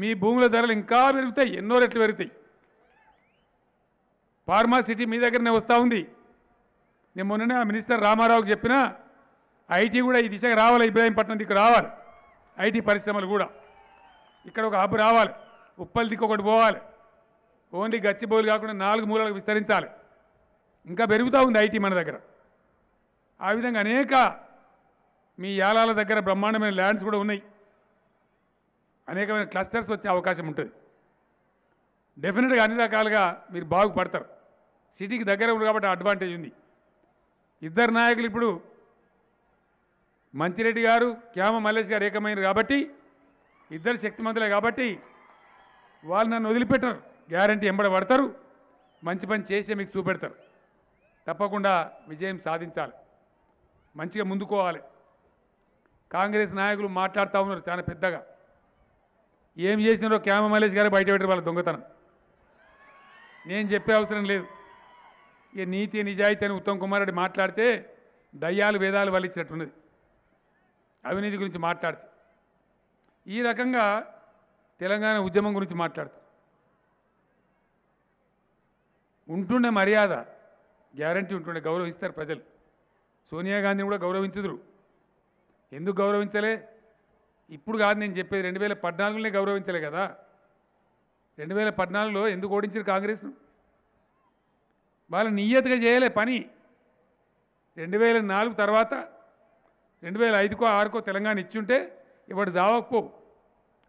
మీ భూముల ధరలు ఇంకా పెరుగుతాయి ఎన్నో రెట్లు పెరుగుతాయి. ఫార్మా సిటీ మీ దగ్గరనే వస్తూ ఉంది. నేను మొన్ననే మినిస్టర్ రామారావుకి చెప్పిన ఐటీ కూడా ఈ దిశగా రావాలి ఇబ్రాహీంపట్నం దిక్కు రావాలి. ఐటీ పరిశ్రమలు కూడా. ఇక్కడ ఒక హబ్ రావాలి ఉప్పల్ దిక్కు ఒకటి పోవాలి. ఓన్లీ గచ్చిబౌలు కాకుండా నాలుగు మూలలకు విస్తరించాలి. ఇంకా పెరుగుతూ ఉంది ఐటీ మన దగ్గర. ఆ విధంగా అనేక మీ యాలాల దగ్గర బ్రహ్మాండమైన ల్యాండ్స్ కూడా ఉన్నాయి. అనేకమైన క్లస్టర్స్ వచ్చే అవకాశం ఉంటుంది. డెఫినెట్గా అన్ని రకాలుగా మీరు బాగుపడతారు. సిటీకి దగ్గర ఉంది కాబట్టి అడ్వాంటేజ్ ఉంది. ఇద్దరు నాయకులు ఇప్పుడు మంచిరెడ్డి గారు క్యామ మల్లేష్ గారు ఏకమైనరు కాబట్టి ఇద్దరు శక్తిమంతులే కాబట్టి వాళ్ళు నన్ను వదిలిపెట్టరు. గ్యారంటీ ఎంబడ పడతారు. మంచి పని చేసే మీకు చూపెడతారు. తప్పకుండా విజయం సాధించాలి. మంచిగా ముందుకోవాలి. కాంగ్రెస్ నాయకులు మాట్లాడుతూ ఉన్నారు చాలా పెద్దగా. ఏం చేసినారో క్యామ మలేష్ గారు బయట పెట్టారు వాళ్ళ దొంగతనం. నేను చెప్పే అవసరం లేదు. ఇక నీతి నిజాయితీ అని ఉత్తమ్ కుమార్ రెడ్డి మాట్లాడితే దయ్యాలు వేదాలు వలిచ్చినట్టున్నది అవినీతి గురించి మాట్లాడితే. ఈ రకంగా తెలంగాణ ఉద్యమం గురించి మాట్లాడతారు. ఉంటుండే మర్యాద గ్యారంటీ ఉంటుండే గౌరవిస్తారు ప్రజలు. సోనియా గాంధీని కూడా గౌరవించుదురు. ఎందుకు గౌరవించలే? ఇప్పుడు కాదు నేను చెప్పేది రెండు వేల పద్నాలుగులోనే గౌరవించలే కదా. రెండు వేల పద్నాలుగులో ఎందుకు ఓడించారు కాంగ్రెస్ను వాళ్ళు నియతగా చేయలే పని. రెండు వేల నాలుగు తర్వాత రెండు వేల ఐదుకో ఆరుకో తెలంగాణ ఇచ్చుంటే ఇవాడు జావకపో.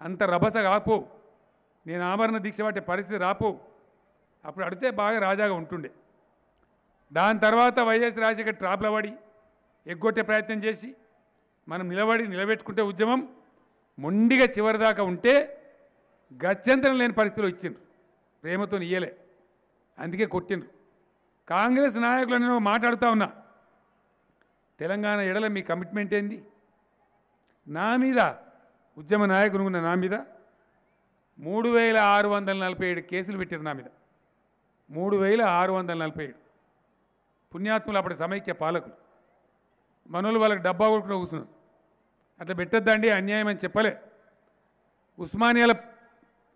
అంత రభస కాపో. నేను ఆమరణ దీక్ష పట్టే పరిస్థితి రాపో. అప్పుడు అడితే బాగా రాజాగా ఉంటుండే. దాని తర్వాత వైఎస్ రాజశేఖర్ ట్రాప్ల పడి ఎగ్గొట్టే ప్రయత్నం చేసి మనం నిలబడి నిలబెట్టుకుంటే ఉద్యమం. మొండిగా చివరిదాకా ఉంటే గత్యంతరం లేని పరిస్థితిలో ఇచ్చిండ్రు. ప్రేమతో ఇయ్యలే. అందుకే కొట్టిండ్రు. కాంగ్రెస్ నాయకులు నేను మాట్లాడుతూ ఉన్నా. తెలంగాణ ఎడల మీ కమిట్మెంట్ ఏంది? నా మీద ఉద్యమ నాయకులు ఉన్న నా మీద మూడు వేల ఆరు వందల నలభై ఏడు కేసులు పెట్టారు నా మీద. మూడు వేల ఆరు వందల నలభై ఏడు. పుణ్యాత్ములు అప్పటి సమైక్య పాలకులు. మనోళ్ళు వాళ్ళకి డబ్బా కొట్టుకుని కూర్చున్నారు. అట్లా పెట్టద్దండి అన్యాయం అని చెప్పలే. ఉస్మానియాల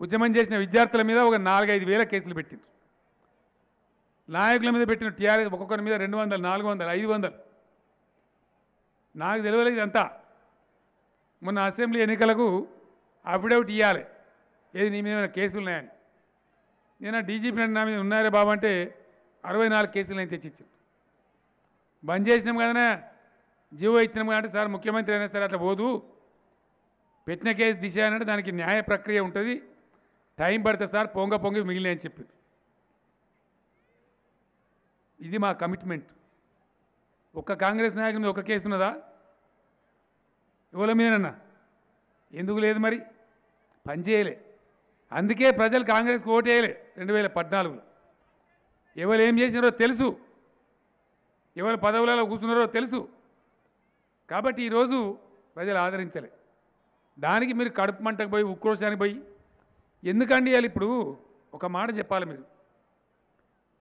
ఉద్యమం చేసిన విద్యార్థుల మీద ఒక నాలుగైదు వేల కేసులు పెట్టింది నాయకుల మీద పెట్టిన టీఆర్ఎస్ ఒక్కొక్కరి మీద రెండు వందలు నాలుగు వందలు ఐదు వందలు. నాకు తెలియలేదు ఇదంతా. మొన్న అసెంబ్లీ ఎన్నికలకు అఫిడవిట్ ఇవ్వాలి ఏది నీ మీద కేసులు ఉన్నాయని. నేను డీజీపీ అంటే నా మీద ఉన్నారే బాబు అంటే అరవై నాలుగు కేసులు నేను తెచ్చిచ్చాను. బంద్ చేసినాం కదనే జీవో ఇచ్చినాం కాబట్టి సార్ ముఖ్యమంత్రి అయినా సరే అట్లా పోదు. పెట్టిన కేసు దిశ అంటే దానికి న్యాయ ప్రక్రియ ఉంటుంది. టైం పడితే సార్ పొంగ పొంగి మిగిలిన అని చెప్పి. ఇది మా కమిట్మెంట్. ఒక్క కాంగ్రెస్ నాయకుని మీద ఒక కేసు ఉన్నదా? ఎవరి మీదనన్నా? ఎందుకు లేదు మరి? పనిచేయలే అందుకే ప్రజలు కాంగ్రెస్కి ఓటేయలే రెండు వేల పద్నాలుగులో. ఎవరు ఏం చేసినారో తెలుసు. ఎవరు పదవులలో కూర్చున్నారో తెలుసు. కాబట్టి ఈరోజు ప్రజలు ఆదరించలే. దానికి మీరు కడుపు మంటకు పోయి ఉక్రోశానికి పోయి ఎందుకండి వాళ్ళు ఇప్పుడు ఒక మాట చెప్పాలి మీరు?